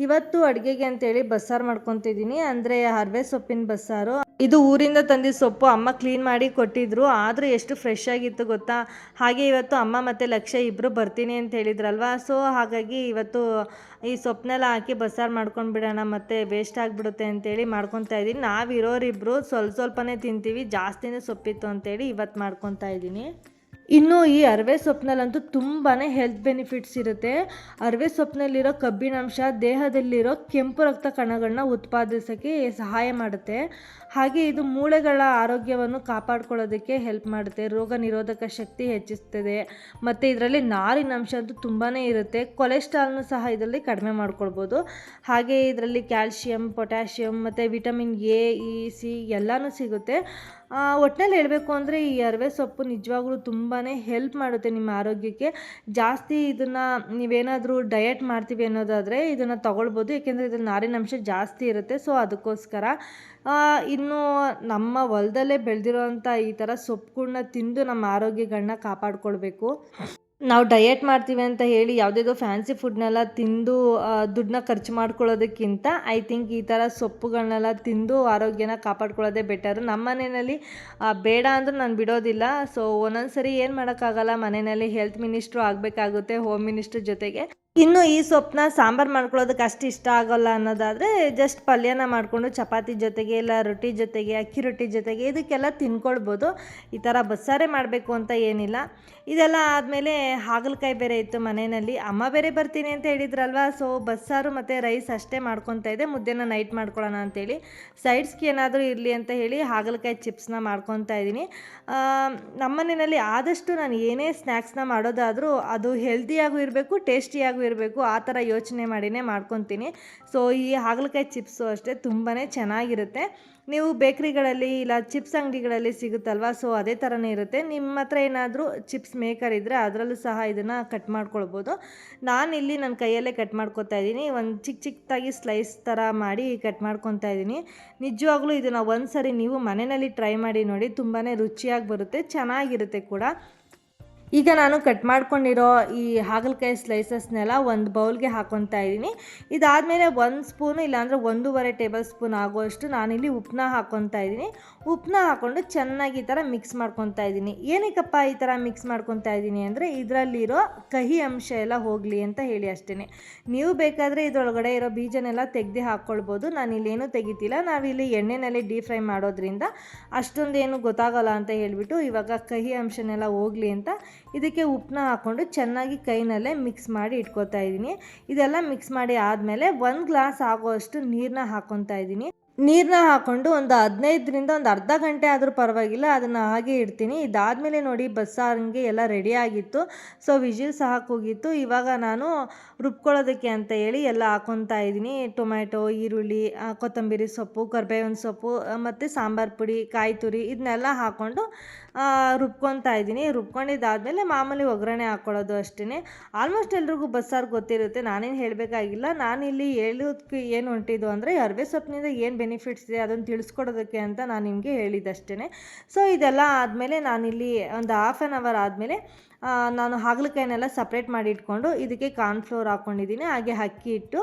ಇವತ್ತು ಅಡುಗೆಗೆ ಅಂತೇಳಿ ಬಸ್ಸಾರು ಮಾಡ್ಕೊತಿದ್ದೀನಿ. ಅಂದರೆ ಹರ್ವೆ ಸೊಪ್ಪಿನ ಬಸ್ಸಾರು. ಇದು ಊರಿಂದ ತಂದಿದ್ದ ಸೊಪ್ಪು ಅಮ್ಮ ಕ್ಲೀನ್ ಮಾಡಿ ಕೊಟ್ಟಿದ್ರು. ಆದರೂ ಎಷ್ಟು ಫ್ರೆಶ್ ಆಗಿತ್ತು ಗೊತ್ತಾ? ಹಾಗೆ ಇವತ್ತು ಅಮ್ಮ ಮತ್ತು ಲಕ್ಷ ಇಬ್ಬರು ಬರ್ತೀನಿ ಅಂತ ಹೇಳಿದ್ರಲ್ವ? ಸೊ ಹಾಗಾಗಿ ಇವತ್ತು ಈ ಸೊಪ್ಪನ್ನೆಲ್ಲ ಹಾಕಿ ಬಸ್ಸಾರು ಮಾಡ್ಕೊಂಡು ಬಿಡೋಣ, ಮತ್ತು ವೇಸ್ಟ್ ಆಗಿಬಿಡುತ್ತೆ ಅಂತೇಳಿ ಮಾಡ್ಕೊತಾ ಇದ್ದೀನಿ. ನಾವು ಇರೋರಿಬ್ಬರು ಸ್ವಲ್ಪ ಸ್ವಲ್ಪನೇ ತಿಂತೀವಿ. ಜಾಸ್ತಿನೇ ಸೊಪ್ಪಿತ್ತು ಅಂತೇಳಿ ಇವತ್ತು ಮಾಡ್ಕೊತಾ ಇದ್ದೀನಿ. ಇನ್ನು ಈ ಅರವೆ ಸೊಪ್ಪಿನಲ್ಲಂತೂ ತುಂಬಾ ಹೆಲ್ತ್ ಬೆನಿಫಿಟ್ಸ್ ಇರುತ್ತೆ. ಅರವೆ ಸೊಪ್ಪಿನಲ್ಲಿರೋ ಕಬ್ಬಿಣಾಂಶ, ದೇಹದಲ್ಲಿರೋ ಕೆಂಪು ರಕ್ತ ಕಣಗಳನ್ನ ಉತ್ಪಾದಿಸೋಕ್ಕೆ ಸಹಾಯ ಮಾಡುತ್ತೆ. ಹಾಗೆ ಇದು ಮೂಳೆಗಳ ಆರೋಗ್ಯವನ್ನು ಕಾಪಾಡ್ಕೊಳ್ಳೋದಕ್ಕೆ ಹೆಲ್ಪ್ ಮಾಡುತ್ತೆ. ರೋಗ ನಿರೋಧಕ ಶಕ್ತಿ ಹೆಚ್ಚಿಸ್ತದೆ. ಮತ್ತು ಇದರಲ್ಲಿ ನಾರಿನಂಶ ಅಂತೂ ತುಂಬಾ ಇರುತ್ತೆ. ಕೊಲೆಸ್ಟ್ರಾಲ್ನು ಸಹ ಇದರಲ್ಲಿ ಕಡಿಮೆ ಮಾಡ್ಕೊಳ್ಬೋದು. ಹಾಗೆ ಇದರಲ್ಲಿ ಕ್ಯಾಲ್ಶಿಯಂ ಪೊಟ್ಯಾಷಿಯಂ ಮತ್ತು ವಿಟಮಿನ್ ಎ ಇ ಸಿ ಎಲ್ಲನೂ ಸಿಗುತ್ತೆ. ಒಟ್ಟಿನಲ್ಲಿ ಹೇಳಬೇಕು ಅಂದರೆ ಈ ಅರವೆ ಸೊಪ್ಪು ನಿಜವಾಗ್ಲೂ ತುಂಬಾ ಹೆಲ್ಪ್ ಮಾಡುತ್ತೆ ನಿಮ್ಮ ಆರೋಗ್ಯಕ್ಕೆ. ಜಾಸ್ತಿ ಇದನ್ನು ನೀವೇನಾದರೂ ಡಯಟ್ ಮಾಡ್ತೀವಿ ಅನ್ನೋದಾದರೆ ಇದನ್ನು ತಗೊಳ್ಬೋದು. ಏಕೆಂದರೆ ಇದರ ನಾರಿನಂಶ ಜಾಸ್ತಿ ಇರುತ್ತೆ. ಸೊ ಅದಕ್ಕೋಸ್ಕರ ಇನ್ನು ನಮ್ಮ ಹೊಲದಲ್ಲೇ ಬೆಳೆದಿರೋವಂಥ ಈ ಥರ ಸೊಪ್ಪುಗಳ್ನ ತಿಂದು ನಮ್ಮ ಆರೋಗ್ಯಗಳನ್ನ ಕಾಪಾಡ್ಕೊಳ್ಬೇಕು. ನಾವು ಡಯಟ್ ಮಾಡ್ತೀವಿ ಅಂತ ಹೇಳಿ ಯಾವುದೇದೋ ಫ್ಯಾನ್ಸಿ ಫುಡ್ನೆಲ್ಲ ತಿಂದು ದುಡ್ಡನ್ನ ಖರ್ಚು ಮಾಡ್ಕೊಳ್ಳೋದಕ್ಕಿಂತ ಐ ಥಿಂಕ್ ಈ ಥರ ಸೊಪ್ಪುಗಳನ್ನೆಲ್ಲ ತಿಂದು ಆರೋಗ್ಯನ ಕಾಪಾಡ್ಕೊಳ್ಳೋದೇ ಬೆಟರು ನಮ್ಮ ಮನೆಯಲ್ಲಿ ಬೇಡ ಅಂದರೂ ನಾನು ಬಿಡೋದಿಲ್ಲ. ಸೊ ಒಂದೊಂದು ಸರಿ ಏನು ಮಾಡೋಕ್ಕಾಗಲ್ಲ, ಮನೆಯಲ್ಲಿ ಹೆಲ್ತ್ ಮಿನಿಸ್ಟ್ರು ಆಗಬೇಕಾಗುತ್ತೆ ಹೋಮ್ ಮಿನಿಸ್ಟ್ರ್ ಜೊತೆಗೆ. ಇನ್ನು ಈ ಸೊಪ್ಪನ್ನ ಸಾಂಬಾರು ಮಾಡ್ಕೊಳ್ಳೋದಕ್ಕೆ ಅಷ್ಟು ಇಷ್ಟ ಆಗೋಲ್ಲ ಅನ್ನೋದಾದರೆ ಜಸ್ಟ್ ಪಲ್ಯನ ಮಾಡಿಕೊಂಡು ಚಪಾತಿ ಜೊತೆಗೆ ಇಲ್ಲ ರೊಟ್ಟಿ ಜೊತೆಗೆ, ಅಕ್ಕಿ ರೊಟ್ಟಿ ಜೊತೆಗೆ ಇದಕ್ಕೆಲ್ಲ ತಿನ್ಕೊಳ್ಬೋದು. ಈ ಥರ ಬಸ್ಸಾರೆ ಮಾಡಬೇಕು ಅಂತ ಏನಿಲ್ಲ. ಇದೆಲ್ಲ ಆದಮೇಲೆ ಹಾಗಲಕಾಯಿ ಬೇರೆ ಇತ್ತು ಮನೆಯಲ್ಲಿ. ಅಮ್ಮ ಬೇರೆ ಬರ್ತೀನಿ ಅಂತ ಹೇಳಿದ್ರಲ್ವ? ಸೊ ಬಸ್ಸಾರು ಮತ್ತು ರೈಸ್ ಅಷ್ಟೇ ಮಾಡ್ಕೊತಾ ಇದ್ದೆ. ಮುದ್ದೆನ ನೈಟ್ ಮಾಡ್ಕೊಳ್ಳೋಣ ಅಂತೇಳಿ. ಸೈಡ್ಸ್ಗೆ ಏನಾದರೂ ಇರಲಿ ಅಂತ ಹೇಳಿ ಹಾಗಲಕಾಯಿ ಚಿಪ್ಸ್ನ ಮಾಡ್ಕೊತಾ ಇದ್ದೀನಿ. ನಮ್ಮ ಮನೆಯಲ್ಲಿ ಆದಷ್ಟು ನಾನು ಏನೇ ಸ್ನ್ಯಾಕ್ಸ್ನ ಮಾಡೋದಾದರೂ ಅದು ಹೆಲ್ದಿಯಾಗೂ ಇರಬೇಕು ಟೇಸ್ಟಿಯಾಗೂ ಇರಬೇಕು, ಆ ಥರ ಯೋಚನೆ ಮಾಡಿನೇ ಮಾಡ್ಕೊತೀನಿ. ಸೊ ಈ ಹಾಗಲಕಾಯಿ ಚಿಪ್ಸು ಅಷ್ಟೇ ತುಂಬಾ ಚೆನ್ನಾಗಿರುತ್ತೆ. ನೀವು ಬೇಕ್ರಿಗಳಲ್ಲಿ ಇಲ್ಲ ಚಿಪ್ಸ್ ಅಂಗಡಿಗಳಲ್ಲಿ ಸಿಗುತ್ತಲ್ವ ಸೊ ಅದೇ ಥರನೇ ಇರುತ್ತೆ. ನಿಮ್ಮ ಹತ್ರ ಏನಾದರೂ ಚಿಪ್ಸ್ ಮೇಕರ್ ಇದ್ದರೆ ಅದರಲ್ಲೂ ಸಹ ಇದನ್ನು ಕಟ್ ಮಾಡ್ಕೊಳ್ಬೋದು. ಇಲ್ಲಿ ನನ್ನ ಕೈಯಲ್ಲೇ ಕಟ್ ಮಾಡ್ಕೊತಾ ಇದ್ದೀನಿ. ಒಂದು ಚಿಕ್ಕ ಚಿಕ್ಕದಾಗಿ ಸ್ಲೈಸ್ ಥರ ಮಾಡಿ ಕಟ್ ಮಾಡ್ಕೊತಾ ಇದ್ದೀನಿ. ನಿಜವಾಗ್ಲೂ ಇದನ್ನು ಒಂದು ಸರಿ ನೀವು ಮನೆಯಲ್ಲಿ ಟ್ರೈ ಮಾಡಿ ನೋಡಿ ತುಂಬಾ ರುಚಿಯಾಗಿ ಬರುತ್ತೆ, ಚೆನ್ನಾಗಿರುತ್ತೆ ಕೂಡ. ಈಗ ನಾನು ಕಟ್ ಮಾಡ್ಕೊಂಡಿರೋ ಈ ಹಾಗಲಕಾಯಿ ಸ್ಲೈಸಸ್ನೆಲ್ಲ ಒಂದು ಬೌಲ್ಗೆ ಹಾಕೊತಾ ಇದ್ದೀನಿ. ಇದಾದಮೇಲೆ ಒಂದು ಸ್ಪೂನು ಇಲ್ಲಾಂದರೆ ಒಂದೂವರೆ ಟೇಬಲ್ ಸ್ಪೂನ್ ಆಗುವಷ್ಟು ನಾನಿಲ್ಲಿ ಉಪ್ಪನ್ನ ಹಾಕ್ಕೊತಾ ಇದ್ದೀನಿ. ಉಪ್ಪನ್ನ ಹಾಕ್ಕೊಂಡು ಚೆನ್ನಾಗಿ ಈ ಥರ ಮಿಕ್ಸ್ ಮಾಡ್ಕೊತಾ ಇದ್ದೀನಿ. ಏನಕ್ಕಪ್ಪ ಈ ಥರ ಮಿಕ್ಸ್ ಮಾಡ್ಕೊತಾ ಇದ್ದೀನಿ ಅಂದರೆ ಇದರಲ್ಲಿರೋ ಕಹಿ ಅಂಶ ಎಲ್ಲ ಹೋಗಲಿ ಅಂತ ಹೇಳಿ ಅಷ್ಟೇ ನೀವು ಬೇಕಾದರೆ ಇದರೊಳಗಡೆ ಇರೋ ಬೀಜನೆಲ್ಲ ತೆಗೆದು ಹಾಕ್ಕೊಳ್ಬೋದು ನಾನು ಇಲ್ಲೇನು ತೆಗಿತಿಲ್ಲ. ನಾವಿಲ್ಲಿ ಎಣ್ಣೆನಲ್ಲಿ ಡೀಪ್ ಫ್ರೈ ಮಾಡೋದ್ರಿಂದ ಅಷ್ಟೊಂದೇನು ಗೊತ್ತಾಗಲ್ಲ ಅಂತ ಹೇಳಿಬಿಟ್ಟು ಇವಾಗ ಕಹಿ ಅಂಶನೆಲ್ಲ ಹೋಗಲಿ ಅಂತ ಇದಕ್ಕೆ ಉಪ್ಪನ್ನ ಹಾಕ್ಕೊಂಡು ಚೆನ್ನಾಗಿ ಕೈನಲ್ಲೇ ಮಿಕ್ಸ್ ಮಾಡಿ ಇಟ್ಕೊತಾ ಇದ್ದೀನಿ. ಇದೆಲ್ಲ ಮಿಕ್ಸ್ ಮಾಡಿ ಆದಮೇಲೆ ಒಂದು ಗ್ಲಾಸ್ ಆಗೋಷ್ಟು ನೀರನ್ನ ಹಾಕ್ಕೊತಾ ಇದ್ದೀನಿ. ನೀರನ್ನ ಹಾಕ್ಕೊಂಡು ಒಂದು ಹದಿನೈದರಿಂದ ಒಂದು ಅರ್ಧ ಗಂಟೆ ಆದರೂ ಪರವಾಗಿಲ್ಲ, ಅದನ್ನು ಹಾಗೆ ಇಡ್ತೀನಿ. ಇದಾದಮೇಲೆ ನೋಡಿ ಬಸ್ಸಾರಿಗೆ ಎಲ್ಲ ರೆಡಿ ಆಗಿತ್ತು. ಸೊ ವಿಜಿಲ್ ಸಹ ಕೂಗಿತ್ತು. ಇವಾಗ ನಾನು ರುಬ್ಕೊಳ್ಳೋದಕ್ಕೆ ಅಂತ ಹೇಳಿ ಎಲ್ಲ ಹಾಕ್ಕೊತಾ ಇದ್ದೀನಿ. ಟೊಮ್ಯಾಟೊ, ಈರುಳ್ಳಿ ಕೊತ್ತಂಬರಿ ಸೊಪ್ಪು, ಕರ್ಬೇವಿನ ಸೊಪ್ಪು ಮತ್ತು ಸಾಂಬಾರು ಪುಡಿ, ಕಾಯಿ ತುರಿ, ಇದನ್ನೆಲ್ಲ ಹಾಕ್ಕೊಂಡು ರುಬ್ಕೊತಾ ಇದ್ದೀನಿ. ರುಬ್ಕೊಂಡಿದ್ದಾದಮೇಲೆ ಮಾಮೂಲಿ ಒಗ್ಗರಣೆ ಹಾಕ್ಕೊಳ್ಳೋದು ಅಷ್ಟೇ ಆಲ್ಮೋಸ್ಟ್ ಎಲ್ರಿಗೂ ಬಸ್ಸಾರು ಗೊತ್ತಿರುತ್ತೆ. ನಾನೇನು ಹೇಳಬೇಕಾಗಿಲ್ಲ. ನಾನಿಲ್ಲಿ ಹೇಳೋದಕ್ಕೆ ಏನು ಹೊಂಟಿದ್ದು ಅಂದರೆ ಅರವೆ ಸೊಪ್ಪಿನಿಂದ ಏನು ಬೆನಿಫಿಟ್ಸ್ ಇದೆ ಅದನ್ನು ತಿಳಿಸ್ಕೊಡೋದಕ್ಕೆ ಅಂತ ನಾನು ನಿಮಗೆ ಹೇಳಿದ್ದಷ್ಟೇ ಸೊ ಇದೆಲ್ಲ ಆದಮೇಲೆ ನಾನಿಲ್ಲಿ ಒಂದು ಹಾಫ್ ಆನ್ ಅವರ್ ಆದಮೇಲೆ ನಾನು ಹಾಗಲಕಾಯಿನೆಲ್ಲ ಸಪ್ರೇಟ್ ಮಾಡಿ ಇಟ್ಕೊಂಡು ಇದಕ್ಕೆ ಕಾರ್ನ್ಫ್ಲೋರ್ ಹಾಕ್ಕೊಂಡಿದ್ದೀನಿ, ಹಾಗೆ ಅಕ್ಕಿ ಹಿಟ್ಟು,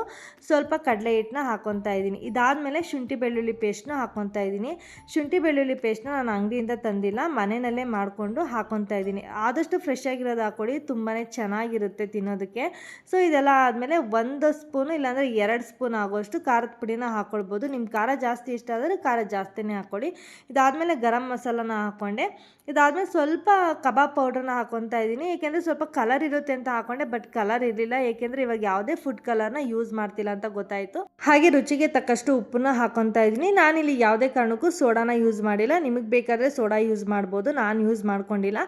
ಸ್ವಲ್ಪ ಕಡಲೆ ಹಿಟ್ಟನ್ನ ಹಾಕ್ಕೊತಾ ಇದ್ದೀನಿ. ಇದಾದಮೇಲೆ ಶುಂಠಿ ಬೆಳ್ಳುಳ್ಳಿ ಪೇಸ್ಟ್ನ ಹಾಕ್ಕೊತಾ ಇದ್ದೀನಿ. ಶುಂಠಿ ಬೆಳ್ಳುಳ್ಳಿ ಪೇಸ್ಟ್ನ ನಾನು ಅಂಗಡಿಯಿಂದ ತಂದಿಲ್ಲ, ಮನೆಯಲ್ಲೇ ಮಾಡಿಕೊಂಡು ಹಾಕ್ಕೊತಾ ಇದ್ದೀನಿ. ಆದಷ್ಟು ಫ್ರೆಶ್ ಆಗಿರೋದು ಹಾಕ್ಕೊಡಿ ತುಂಬಾ ಚೆನ್ನಾಗಿರುತ್ತೆ ತಿನ್ನೋದಕ್ಕೆ. ಸೊ ಇದೆಲ್ಲ ಆದಮೇಲೆ ಒಂದು ಸ್ಪೂನು ಇಲ್ಲಾಂದರೆ ಎರಡು ಸ್ಪೂನ್ ಆಗೋಷ್ಟು ಖಾರದ ಪುಡಿನ ಹಾಕ್ಕೊಳ್ಬೋದು ನಿಮ್ಮ ಖಾರ ಜಾಸ್ತಿ ಇಷ್ಟ ಆದರೆ ಖಾರ ಜಾಸ್ತಿನೇ ಹಾಕ್ಕೊಳ್ಳಿ ಇದಾದಮೇಲೆ ಗರಂ ಮಸಾಲನ ಹಾಕ್ಕೊಂಡೆ. ಇದಾದಮೇಲೆ ಸ್ವಲ್ಪ ಕಬಾಬ್ ಪೌಡ್ರನ್ನ ಹಾಕ್ಕೊತಾ ಇದ್ದೀನಿ ಏಕೆಂದರೆ ಸ್ವಲ್ಪ ಕಲರ್ ಇರುತ್ತೆ ಅಂತ ಹಾಕೊಂಡೆ ಬಟ್ ಕಲರ್ ಇರಲಿಲ್ಲ. ಏಕೆಂದರೆ ಇವಾಗ ಯಾವುದೇ ಫುಡ್ ಕಲರ್ನ ಯೂಸ್ ಮಾಡ್ತಿಲ್ಲ ಅಂತ ಗೊತ್ತಾಯಿತು. ಹಾಗೆ ರುಚಿಗೆ ತಕ್ಕಷ್ಟು ಉಪ್ಪನ್ನ ಹಾಕೊತಾ ಇದ್ದೀನಿ. ನಾನಿಲ್ಲಿ ಯಾವುದೇ ಕಾರಣಕ್ಕೂ ಸೋಡಾನ ಯೂಸ್ ಮಾಡಿಲ್ಲ. ನಿಮಗೆ ಬೇಕಾದರೆ ಸೋಡಾ ಯೂಸ್ ಮಾಡ್ಬೋದು. ನಾನು ಯೂಸ್ ಮಾಡ್ಕೊಂಡಿಲ್ಲ.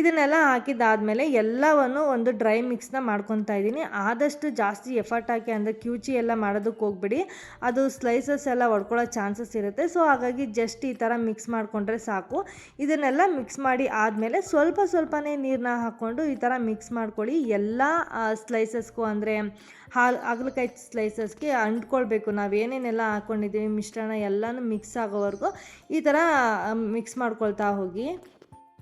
ಇದನ್ನೆಲ್ಲ ಹಾಕಿದ್ದಾದಮೇಲೆ ಎಲ್ಲವನ್ನು ಒಂದು ಡ್ರೈ ಮಿಕ್ಸ್ನ ಮಾಡ್ಕೊತಾ ಇದ್ದೀನಿ. ಆದಷ್ಟು ಜಾಸ್ತಿ ಎಫರ್ಟ್ ಹಾಕಿ ಅಂದರೆ ಕ್ಯೂಚಿ ಎಲ್ಲ ಮಾಡೋದಕ್ಕೆ ಹೋಗ್ಬಿಡಿ. ಅದು ಸ್ಲೈಸಸ್ ಎಲ್ಲ ಹೊಡ್ಕೊಳ್ಳೋ ಚಾನ್ಸಸ್ ಇರುತ್ತೆ. ಸೊ ಹಾಗಾಗಿ ಜಸ್ಟ್ ಈ ಥರ ಮಿಕ್ಸ್ ಮಾಡಿಕೊಂಡ್ರೆ ಸಾಕು. ಇದನ್ನೆಲ್ಲ ಮಿಕ್ಸ್ ಮಾಡಿ ಆದಮೇಲೆ ಸ್ವಲ್ಪ ಸ್ವಲ್ಪನೇ ನೀರನ್ನ ಹಾಕ್ಕೊಂಡು ಈ ಥರ ಮಿಕ್ಸ್ ಮಾಡ್ಕೊಳ್ಳಿ. ಎಲ್ಲ ಸ್ಲೈಸಸ್ಗೂ ಅಂದರೆ ಹಾಲು, ಹಾಗಲಕಾಯಿ ಸ್ಲೈಸಸ್ಗೆ ಅಂಟ್ಕೊಳ್ಬೇಕು. ನಾವು ಏನೇನೆಲ್ಲ ಹಾಕ್ಕೊಂಡಿದ್ದೀವಿ ಮಿಶ್ರಣ ಎಲ್ಲನೂ ಮಿಕ್ಸ್ ಆಗೋವರೆಗೂ ಈ ಥರ ಮಿಕ್ಸ್ ಮಾಡ್ಕೊಳ್ತಾ ಹೋಗಿ.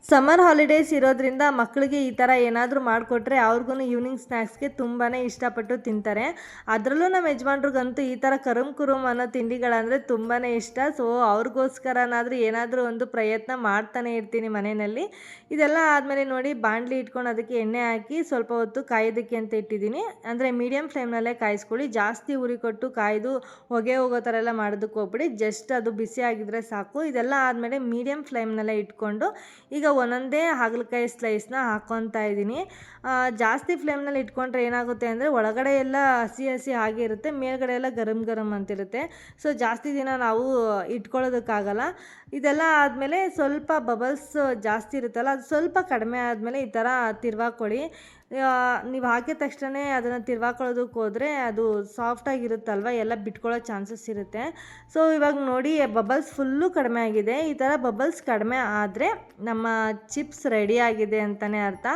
ಸಮ್ಮರ್ ಹಾಲಿಡೇಸ್ ಇರೋದ್ರಿಂದ ಮಕ್ಕಳಿಗೆ ಈ ಥರ ಏನಾದರೂ ಮಾಡಿಕೊಟ್ರೆ ಅವ್ರಿಗೂ ಈವ್ನಿಂಗ್ ಸ್ನ್ಯಾಕ್ಸ್ಗೆ ತುಂಬಾ ಇಷ್ಟಪಟ್ಟು ತಿಂತಾರೆ. ಅದರಲ್ಲೂ ನಮ್ಮ ಯಜಮಾನ್ರಿಗಂತೂ ಈ ಥರ ಕರುಮ್ ಕುರುಮ್ ಅನ್ನೋ ತಿಂಡಿಗಳಂದರೆ ತುಂಬಾ ಇಷ್ಟ. ಸೊ ಅವ್ರಿಗೋಸ್ಕರನಾದರೂ ಏನಾದರೂ ಒಂದು ಪ್ರಯತ್ನ ಮಾಡ್ತಾನೆ ಇರ್ತೀನಿ ಮನೆಯಲ್ಲಿ. ಇದೆಲ್ಲ ಆದಮೇಲೆ ನೋಡಿ ಬಾಣಲಿ ಇಟ್ಕೊಂಡು ಅದಕ್ಕೆ ಎಣ್ಣೆ ಹಾಕಿ ಸ್ವಲ್ಪ ಹೊತ್ತು ಕಾಯೋದಕ್ಕೆ ಅಂತ ಇಟ್ಟಿದ್ದೀನಿ. ಅಂದರೆ ಮೀಡಿಯಮ್ ಫ್ಲೇಮ್ನಲ್ಲೇ ಕಾಯಿಸ್ಕೊಳ್ಳಿ. ಜಾಸ್ತಿ ಉರಿ ಕೊಟ್ಟು ಕಾಯ್ದು ಹೊಗೆ ಹೋಗೋ ಥರ ಎಲ್ಲ ಮಾಡೋದಕ್ಕೆ ಹೋಗ್ಬಿಡಿ. ಜಸ್ಟ್ ಅದು ಬಿಸಿ ಆಗಿದ್ರೆ ಸಾಕು. ಇದೆಲ್ಲ ಆದಮೇಲೆ ಮೀಡಿಯಮ್ ಫ್ಲೇಮ್ನಲ್ಲೇ ಇಟ್ಕೊಂಡು ಈಗ ಒಂದೊಂದೇ ಹಾಗಲಕಾಯಿ ಸ್ಲೈಸ್ನ ಹಾಕ್ಕೊತಾ ಇದ್ದೀನಿ. ಜಾಸ್ತಿ ಫ್ಲೇಮ್ನಲ್ಲಿ ಇಟ್ಕೊಂಡ್ರೆ ಏನಾಗುತ್ತೆ ಅಂದರೆ ಒಳಗಡೆ ಎಲ್ಲ ಹಸಿ ಹಸಿ ಹಾಗೆ ಇರುತ್ತೆ ಮೇಲ್ಗಡೆ ಎಲ್ಲ ಗರಂ ಗರಂ ಅಂತಿರುತ್ತೆ. ಸೊ ಜಾಸ್ತಿ ದಿನ ನಾವು ಇಟ್ಕೊಳ್ಳೋದಕ್ಕಾಗಲ್ಲ. ಇದೆಲ್ಲ ಆದಮೇಲೆ ಸ್ವಲ್ಪ ಬಬಲ್ಸ್ ಜಾಸ್ತಿ ಇರುತ್ತಲ್ಲ, ಅದು ಸ್ವಲ್ಪ ಕಡಿಮೆ ಆದಮೇಲೆ ಈ ಥರ ತಿರ್ವಾಕೊಳ್ಳಿ ನೀವು ಹಾಕಿದ ತಕ್ಷಣ ಅದನ್ನು ತಿರ್ವಾಕೊಳ್ಳೋದಕ್ಕೆ ಹೋದರೆ ಅದು ಸಾಫ್ಟಾಗಿರುತ್ತಲ್ವ ಎಲ್ಲ ಬಿಟ್ಕೊಳ್ಳೋ ಚಾನ್ಸಸ್ ಇರುತ್ತೆ. ಸೊ ಇವಾಗ ನೋಡಿ ಬಬಲ್ಸ್ ಫುಲ್ಲು ಕಡಿಮೆ ಆಗಿದೆ. ಈ ಥರ ಬಬಲ್ಸ್ ಕಡಿಮೆ ಆದರೆ ನಮ್ಮ ಚಿಪ್ಸ್ ರೆಡಿ ಆಗಿದೆ ಅಂತಲೇ ಅರ್ಥ.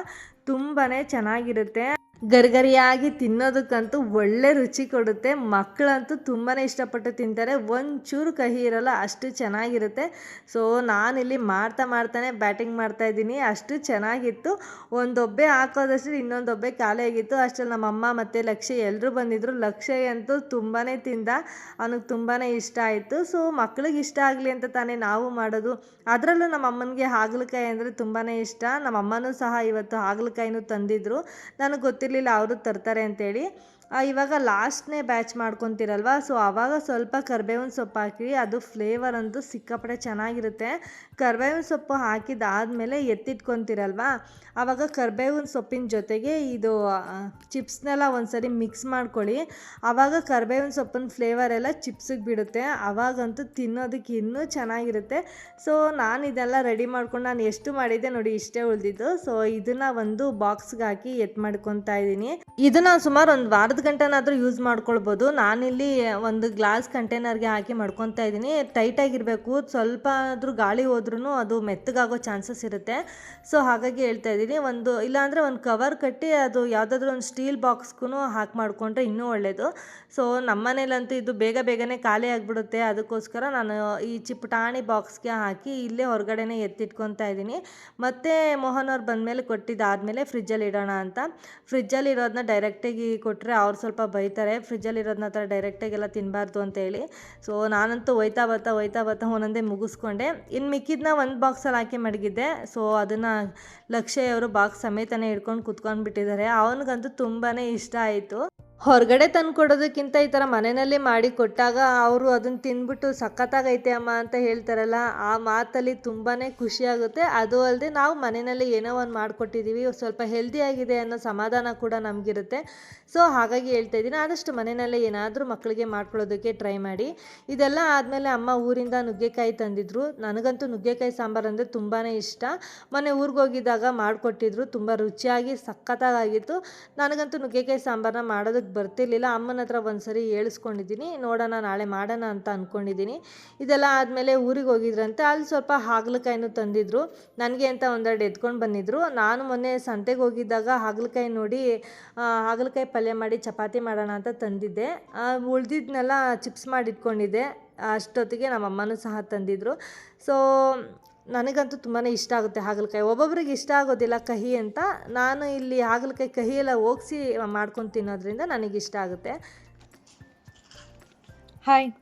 ತುಂಬಾ ಚೆನ್ನಾಗಿರುತ್ತೆ. ಗರಿಗರಿಯಾಗಿ ತಿನ್ನೋದಕ್ಕಂತೂ ಒಳ್ಳೆ ರುಚಿ ಕೊಡುತ್ತೆ. ಮಕ್ಕಳಂತೂ ತುಂಬಾ ಇಷ್ಟಪಟ್ಟು ತಿಂತಾರೆ. ಒಂಚೂರು ಕಹಿ ಇರಲ್ಲ, ಅಷ್ಟು ಚೆನ್ನಾಗಿರುತ್ತೆ. ಸೊ ನಾನಿಲ್ಲಿ ಮಾಡ್ತಾ ಮಾಡ್ತಾನೆ, ಬ್ಯಾಟಿಂಗ್ ಮಾಡ್ತಾ ಇದ್ದೀನಿ. ಅಷ್ಟು ಚೆನ್ನಾಗಿತ್ತು. ಒಂದೊಬ್ಬೆ ಹಾಕೋದಷ್ಟು ಇನ್ನೊಂದೊಬ್ಬೆ ಖಾಲಿ ಆಗಿತ್ತು ಅಷ್ಟರಲ್ಲಿ ನಮ್ಮಮ್ಮ ಮತ್ತು ಲಕ್ಷ್ಯ ಎಲ್ಲರೂ ಬಂದಿದ್ದರು ಲಕ್ಷ್ಯ ಅಂತೂ ತುಂಬಾ ತಿಂದ. ಅವನಿಗೆ ತುಂಬಾ ಇಷ್ಟ ಆಯಿತು. ಸೊ ಮಕ್ಳಿಗೆ ಇಷ್ಟ ಆಗಲಿ ಅಂತ ತಾನೇ ನಾವು ಮಾಡೋದು. ಅದರಲ್ಲೂ ನಮ್ಮ ಅಮ್ಮನಿಗೆ ಹಾಗಲಕಾಯಿ ಅಂದರೆ ತುಂಬಾ ಇಷ್ಟ. ನಮ್ಮ ಅಮ್ಮನೂ ಸಹ ಇವತ್ತು ಹಾಗಲಕಾಯಿನೂ ತಂದಿದ್ರು. ನನಗೆ ಗೊತ್ತಿರಲಿಲ್ಲ ಅವರು ತರ್ತಾರೆ ಅಂತೇಳಿ ಇವಾಗ ಲಾಸ್ಟ್ನೇ ಬ್ಯಾಚ್ ಮಾಡ್ಕೊತೀರಲ್ವ? ಸೊ ಆವಾಗ ಸ್ವಲ್ಪ ಕರ್ಬೇವಿನ ಸೊಪ್ಪು ಹಾಕಿ, ಅದು ಫ್ಲೇವರ್ ಅಂತೂ ಸಿಕ್ಕಾಪಟ್ಟೆ ಚೆನ್ನಾಗಿರುತ್ತೆ. ಕರ್ಬೇವಿನ ಸೊಪ್ಪು ಹಾಕಿದಾದಮೇಲೆ ಎತ್ತಿಟ್ಕೊತೀರಲ್ವ? ಆವಾಗ ಕರ್ಬೇವಿನ ಸೊಪ್ಪಿನ ಜೊತೆಗೆ ಇದು ಚಿಪ್ಸ್ನೆಲ್ಲ ಒಂದ್ಸರಿ ಮಿಕ್ಸ್ ಮಾಡ್ಕೊಳ್ಳಿ. ಆವಾಗ ಕರ್ಬೇವಿನ ಸೊಪ್ಪಿನ ಫ್ಲೇವರ್ ಎಲ್ಲ ಚಿಪ್ಸಿಗೆ ಬಿಡುತ್ತೆ. ಆವಾಗಂತೂ ತಿನ್ನೋದಕ್ಕೆ ಇನ್ನೂ ಚೆನ್ನಾಗಿರುತ್ತೆ. ಸೊ, ನಾನು ಇದೆಲ್ಲ ರೆಡಿ ಮಾಡ್ಕೊಂಡು ನಾನು ಎಷ್ಟು ಮಾಡಿದ್ದೆ ನೋಡಿ ಇಷ್ಟೇ ಉಳಿದಿದ್ದು. ಸೊ, ಇದನ್ನು ಒಂದು ಬಾಕ್ಸ್ಗೆ ಹಾಕಿ ಎತ್ ಮಾಡ್ಕೊತಾ ಇದ್ದೀನಿ. ಇದು ನಾನು ಸುಮಾರು ಒಂದು ವಾರದ ಗಂಟೆನಾದರೂ ಯೂಸ್ ಮಾಡ್ಕೊಳ್ಬೋದು. ನಾನಿಲ್ಲಿ ಒಂದು ಗ್ಲಾಸ್ ಕಂಟೈನರ್ಗೆ ಹಾಕಿ ಮಾಡ್ಕೊತಾ ಇದ್ದೀನಿ. ಟೈಟಾಗಿರಬೇಕು ಸ್ವಲ್ಪ ಆದರೂ ಗಾಳಿ ಹೋದ್ರೂ ಅದು ಮೆತ್ತಗಾಗೋ ಚಾನ್ಸಸ್ ಇರುತ್ತೆ. ಸೊ ಹಾಗಾಗಿ ಹೇಳ್ತಾ ಇದ್ದೀನಿ. ಒಂದು, ಇಲ್ಲಾಂದರೆ ಒಂದು ಕವರ್ ಕಟ್ಟಿ ಅದು ಯಾವುದಾದ್ರೂ ಒಂದು ಸ್ಟೀಲ್ ಬಾಕ್ಸ್ಗೂ ಹಾಕಿ ಮಾಡಿಕೊಂಡ್ರೆ ಇನ್ನೂ ಒಳ್ಳೆಯದು ಸೊ ನಮ್ಮ ಮನೇಲಂತೂ ಇದು ಬೇಗ ಬೇಗನೆ ಖಾಲಿ ಆಗಿಬಿಡುತ್ತೆ. ಅದಕ್ಕೋಸ್ಕರ ನಾನು ಈ ಚಿಪ್ಪಟಾಣಿ ಬಾಕ್ಸ್ಗೆ ಹಾಕಿ ಇಲ್ಲೇ ಹೊರಗಡೆನೇ ಎತ್ತಿಟ್ಕೊತಾ ಇದ್ದೀನಿ. ಮತ್ತು ಮೋಹನ್ ಅವ್ರು ಬಂದಮೇಲೆ ಕೊಟ್ಟಿದ್ದಾದಮೇಲೆ ಫ್ರಿಜ್ಜಲ್ಲಿ ಇಡೋಣ ಅಂತ. ಫ್ರಿಜ್ಜಲ್ಲಿ ಇರೋದನ್ನ ಡೈರೆಕ್ಟಾಗಿ ಕೊಟ್ಟರೆ ಅವ್ರು ಸ್ವಲ್ಪ ಬೈತಾರೆ ಫ್ರಿಜ್ಜಲ್ಲಿ ಇರೋದನ್ನ ಥರ ಡೈರೆಕ್ಟಾಗೆಲ್ಲ ತಿನ್ನಬಾರ್ದು ಅಂತೇಳಿ. ಸೊ ನಾನಂತೂ ಒಯ್ತಾ ಬರ್ತಾ ಒಯ್ತಾ ಬರ್ತಾ ಒಂದೊಂದೇ ಮುಗಿಸ್ಕೊಂಡೆ. ಇನ್ನು ಮಿಕ್ಕಿದ್ನ ಒಂದು ಬಾಕ್ಸಲ್ಲಿ ಹಾಕಿ ಮಡಗಿದ್ದೆ. ಸೊ ಅದನ್ನು ಲಕ್ಷಯ್ ಅವರು ಬಾಕ್ಸ್ ಸಮೇತನೇ ಹಿಡ್ಕೊಂಡು ಬಿಟ್ಟಿದ್ದಾರೆ ಅವನಿಗಂತೂ ತುಂಬಾ ಇಷ್ಟ ಆಯಿತು. ಹೊರಗಡೆ ತಂದು ಕೊಡೋದಕ್ಕಿಂತ ಈ ಥರ ಮನೆಯಲ್ಲೇ ಮಾಡಿ ಕೊಟ್ಟಾಗ ಅವರು ಅದನ್ನು ತಿಂದ್ಬಿಟ್ಟು ಸಖತ್ತಾಗೈತೆ ಅಮ್ಮ ಅಂತ ಹೇಳ್ತಾರಲ್ಲ, ಆ ಮಾತಲ್ಲಿ ತುಂಬಾ ಖುಷಿಯಾಗುತ್ತೆ. ಅದು ಅಲ್ಲದೆ ನಾವು ಮನೆಯಲ್ಲಿ ಏನೋ ಒಂದು ಮಾಡಿಕೊಟ್ಟಿದ್ದೀವಿ ಸ್ವಲ್ಪ ಹೆಲ್ದಿಯಾಗಿದೆ ಅನ್ನೋ ಸಮಾಧಾನ ಕೂಡ ನಮಗಿರುತ್ತೆ. ಸೊ ಹಾಗಾಗಿ ಹೇಳ್ತಾ ಇದ್ದೀನಿ, ಆದಷ್ಟು ಮನೆಯಲ್ಲೇ ಏನಾದರೂ ಮಕ್ಕಳಿಗೆ ಮಾಡ್ಕೊಳ್ಳೋದಕ್ಕೆ ಟ್ರೈ ಮಾಡಿ. ಇದೆಲ್ಲ ಆದಮೇಲೆ ಅಮ್ಮ ಊರಿಂದ ನುಗ್ಗೆಕಾಯಿ ತಂದಿದ್ರು. ನನಗಂತೂ ನುಗ್ಗೆಕಾಯಿ ಸಾಂಬಾರು ಅಂದರೆ ತುಂಬಾ ಇಷ್ಟ. ಮೊನ್ನೆ ಊರಿಗೆ ಹೋಗಿದ್ದಾಗ ಮಾಡಿಕೊಟ್ಟಿದ್ರು, ತುಂಬ ರುಚಿಯಾಗಿ ಸಖತ್ತಾಗಿತ್ತು ನನಗಂತೂ ನುಗ್ಗೆಕಾಯಿ ಸಾಂಬಾರನ್ನ ಮಾಡೋದಕ್ಕೆ ಬರ್ತಿರ್ಲಿಲ್ಲ. ಅಮ್ಮನ ಹತ್ರ ಒಂದ್ಸರಿ ಹೇಳಿಸ್ಕೊಂಡಿದ್ದೀನಿ, ನೋಡೋಣ, ನಾಳೆ ಮಾಡೋಣ ಅಂತ ಅಂದ್ಕೊಂಡಿದ್ದೀನಿ ಇದೆಲ್ಲ ಆದಮೇಲೆ ಊರಿಗೆ ಹೋಗಿದ್ರಂತೆ. ಅಲ್ಲಿ ಸ್ವಲ್ಪ ಹಾಗಲಕಾಯಿನೂ ತಂದಿದ್ರು. ನನಗೆ ಅಂತ ಒಂದೆರಡು ಎತ್ಕೊಂಡು ಬಂದಿದ್ರು. ನಾನು ಮೊನ್ನೆ ಸಂತೆಗೆ ಹೋಗಿದ್ದಾಗ ಹಾಗಲಕಾಯಿ ನೋಡಿ ಹಾಗಲಕಾಯಿ ಪಲ್ಯ ಮಾಡಿ ಚಪಾತಿ ಮಾಡೋಣ ಅಂತ ತಂದಿದ್ದೆ. ಉಳ್ದಿದ್ನೆಲ್ಲ ಚಿಪ್ಸ್ ಮಾಡಿ ಇಟ್ಕೊಂಡಿದ್ದೆ ಅಷ್ಟೊತ್ತಿಗೆ ನಮ್ಮ ಅಮ್ಮನೂ ಸಹ ತಂದಿದ್ದರು ಸೊ ನನಗಂತೂ ತುಂಬಾ ಇಷ್ಟ ಆಗುತ್ತೆ ಹಾಗಲಕಾಯಿ. ಒಬ್ಬೊಬ್ರಿಗೆ ಇಷ್ಟ ಆಗೋದಿಲ್ಲ ಕಹಿ ಅಂತ. ನಾನು ಇಲ್ಲಿ ಹಾಗಲಕಾಯಿ ಕಹಿ ಎಲ್ಲ ಹೋಗಿಸಿ ಮಾಡ್ಕೊಂಡು ತಿನ್ನೋದ್ರಿಂದ ನನಗೆ ಇಷ್ಟ ಆಗುತ್ತೆ. ಹಾಯ್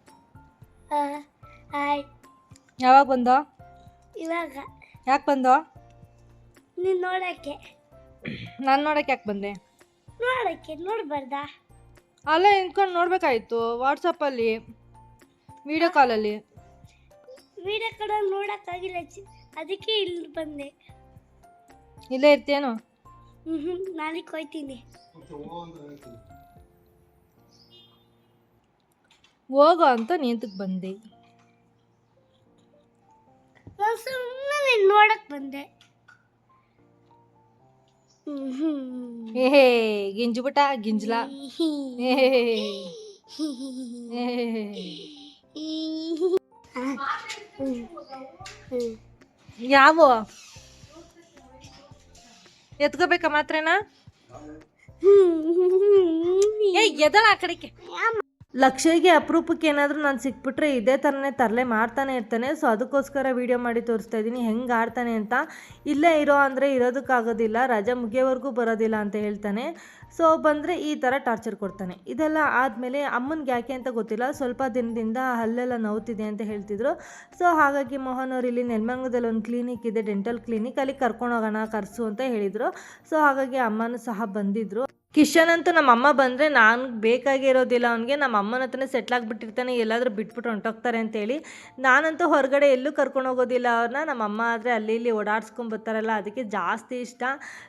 ಹಾಯ್ ಯಾವಾಗ ಬಂದೋ? ಇವಾಗ. ಯಾಕೆ ಬಂದೋ? ನೀನು ನೋಡೋಕ್ಕೆ? ನಾನು ನೋಡೋಕೆ ಯಾಕೆ ಬಂದೆ? ನೋಡೋಕ್ಕೆ ನೋಡ್ಬಾರ್ದಾ? ಅಲ್ಲ ನಿಂತ್ಕೊಂಡು ನೋಡಬೇಕಾಯ್ತು ವಾಟ್ಸಪ್ಪಲ್ಲಿ ವೀಡಿಯೋ ಕಾಲಲ್ಲಿ ವಿಡಿಯೋ ಕಡೆ ನೋಡೋಕ್ಕಾಗಿಲ್ಲ ಅಜ್ಜಿ ಅದಕ್ಕೆ ಇಲ್ಲಿ ಬಂದೆ. ಇಲ್ಲೇ ಇರ್ತೀಯೇನು? ಹ್ಞೂ ನಾಳೆ ಹೋಯ್ತೀನಿ. ಹೋಗೋ ಅಂತ ನಿಂತಕ್ಕೆ ಬಂದೆ. ನಾನು ಸುಮ್ಮನೆ ನೋಡಕ್ಕೆ ಬಂದೆ. ಏ ಗಿಂಜುಬಿಟ ಗಿಂಜ್ಲ? ಏಹೇ. ಏಹೇ. ಯಾವ ಎತ್ಕೋಬೇಕಾ ಮಾತ್ರೇನಾ ಏ ಎದಳ ಆ ಕಡೆಗೆ ಲಕ್ಷಯ್ಗೆ ಅಪರೂಪಕ್ಕೆ ಏನಾದರೂ ನಾನು ಸಿಕ್ಬಿಟ್ರೆ ಇದೇ ಥರನೇ ತರಲೆ ಮಾಡ್ತಾನೆ ಇರ್ತಾನೆ. ಸೊ ಅದಕ್ಕೋಸ್ಕರ ವೀಡಿಯೋ ಮಾಡಿ ತೋರಿಸ್ತಾ ಇದ್ದೀನಿ. ಹೆಂಗೆ ಆಡ್ತಾನೆ ಅಂತ. ಇಲ್ಲೇ ಇರೋ ಅಂದರೆ ಇರೋದಕ್ಕಾಗೋದಿಲ್ಲ. ರಜೆ ಮುಗಿಯೋವರೆಗೂ ಬರೋದಿಲ್ಲ ಅಂತ ಹೇಳ್ತಾನೆ. ಸೊ ಬಂದರೆ ಈ ಥರ ಟಾರ್ಚರ್ ಕೊಡ್ತಾನೆ. ಇದೆಲ್ಲ ಆದಮೇಲೆ ಅಮ್ಮನಿಗೆ ಯಾಕೆ ಅಂತ ಗೊತ್ತಿಲ್ಲ. ಸ್ವಲ್ಪ ದಿನದಿಂದ ಹಲ್ಲೆಲ್ಲ ನೋವ್ತಿದೆ ಅಂತ ಹೇಳ್ತಿದ್ರು. ಸೊ ಹಾಗಾಗಿ ಮೋಹನ್ ಅವ್ರು ಇಲ್ಲಿ ನೆಲಮಂಗದಲ್ಲಿ ಒಂದು ಕ್ಲಿನಿಕ್ ಇದೆ ಡೆಂಟಲ್ ಕ್ಲಿನಿಕ್ ಅಲ್ಲಿ ಕರ್ಕೊಂಡು ಹೋಗೋಣ, ಕರ್ಸು ಅಂತ ಹೇಳಿದರು. ಸೊ ಹಾಗಾಗಿ ಅಮ್ಮನೂ ಸಹ ಬಂದಿದ್ರು. ಕಿಶನ್ ಅಂತೂ ನಮ್ಮ ಅಮ್ಮ ಬಂದರೆ ನಾನು ಬೇಕಾಗಿರೋದಿಲ್ಲ ಅವನಿಗೆ ನಮ್ಮ ಅಮ್ಮನ ಹತ್ರನೇ ಸೆಟ್ಲ್ ಆಗಿಬಿಟ್ಟಿರ್ತಾನೆ. ಎಲ್ಲಾದರೂ ಬಿಟ್ಬಿಟ್ಟು ಹೊಂಟೋಗ್ತಾರೆ ಅಂತೇಳಿ. ನಾನಂತೂ ಹೊರಗಡೆ ಎಲ್ಲೂ ಕರ್ಕೊಂಡು ಹೋಗೋದಿಲ್ಲ. ಅವ್ರನ್ನ ನಮ್ಮ ಅಮ್ಮ ಆದರೆ ಅಲ್ಲಿ ಇಲ್ಲಿ ಓಡಾಡ್ಸ್ಕೊಂಬರ್ತಾರಲ್ಲ ಅದಕ್ಕೆ ಜಾಸ್ತಿ ಇಷ್ಟ.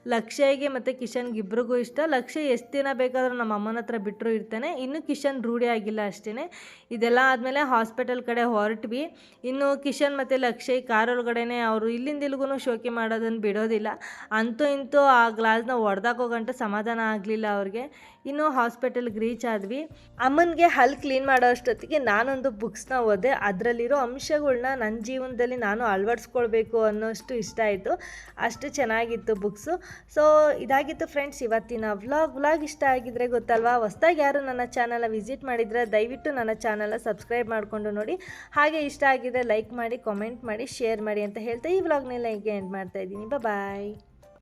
ಲಕ್ಷ್ಯಗೆ ಮತ್ತು ಕಿಶನ್ಗೆ ಇಬ್ರಿಗೂ ಇಷ್ಟ. ಲಕ್ಷ್ಯ ಎಷ್ಟು ದಿನ ಬೇಕಾದರೂ ನಮ್ಮ ಅಮ್ಮನ ಹತ್ರ ಬಿಟ್ಟರು ಇರ್ತಾನೆ. ಇನ್ನು ಕಿಶನ್ ರೂಢಿ ಆಗಿಲ್ಲ ಅಷ್ಟೇ ಇದೆಲ್ಲ ಆದಮೇಲೆ ಹಾಸ್ಪಿಟಲ್ ಕಡೆ ಹೊರಟ್ವಿ. ಇನ್ನು ಕಿಶನ್ ಮತ್ತು ಲಕ್ಷ್ಯ ಕಾರೊಳಗಡೆನೇ ಅವರು ಇಲ್ಲಿಂದ ಇಲ್ಲಿಗೂ ಶೋಕಿ ಮಾಡೋದನ್ನು ಬಿಡೋದಿಲ್ಲ. ಅಂತೂ ಇಂತೂ ಆ ಗ್ಲಾಸ್ನ ಒಡೆದಾಕೋಗಂಟ ಸಮಾಧಾನ ಸಮಾಧಾನ ಆಗಲಿಲ್ಲ ಅವ್ರಿಗೆ. ಇನ್ನೂ ಹಾಸ್ಪಿಟಲ್ಗೆ ರೀಚ್ ಆದ್ವಿ. ಅಮ್ಮನಿಗೆ ಹಲ್ ಕ್ಲೀನ್ ಮಾಡೋ ಅಷ್ಟೊತ್ತಿಗೆ ನಾನೊಂದು ಬುಕ್ಸ್ನ ಓದೆ ಅದರಲ್ಲಿರೋ ಅಂಶಗಳನ್ನ ನನ್ನ ಜೀವನದಲ್ಲಿ ನಾನು ಅಳವಡಿಸ್ಕೊಳ್ಬೇಕು ಅನ್ನೋಷ್ಟು ಇಷ್ಟ ಆಯಿತು. ಅಷ್ಟು ಚೆನ್ನಾಗಿತ್ತು ಬುಕ್ಸು ಸೊ ಇದಾಗಿತ್ತು ಫ್ರೆಂಡ್ಸ್ ಇವತ್ತಿನ ವ್ಲಾಗ್ ವ್ಲಾಗ್ ಇಷ್ಟ ಆಗಿದ್ರೆ ಗೊತ್ತಲ್ವಾ? ಹೊಸ್ದಾಗಿ ಯಾರು ನನ್ನ ಚಾನಲ್ನ ವಿಸಿಟ್ ಮಾಡಿದರೆ ದಯವಿಟ್ಟು ನನ್ನ ಚಾನಲ್ನ ಸಬ್ಸ್ಕ್ರೈಬ್ ಮಾಡಿಕೊಂಡು ನೋಡಿ. ಹಾಗೆ ಇಷ್ಟ ಆಗಿದ್ರೆ ಲೈಕ್ ಮಾಡಿ ಕಾಮೆಂಟ್ ಮಾಡಿ ಶೇರ್ ಮಾಡಿ ಅಂತ ಹೇಳ್ತಾ ಈ ವ್ಲಾಗ್ನೆಲ್ಲ ಹೀಗೆ ಎಂಡ್ ಮಾಡ್ತಾ ಇದ್ದೀನಿ. ಬಾಯ್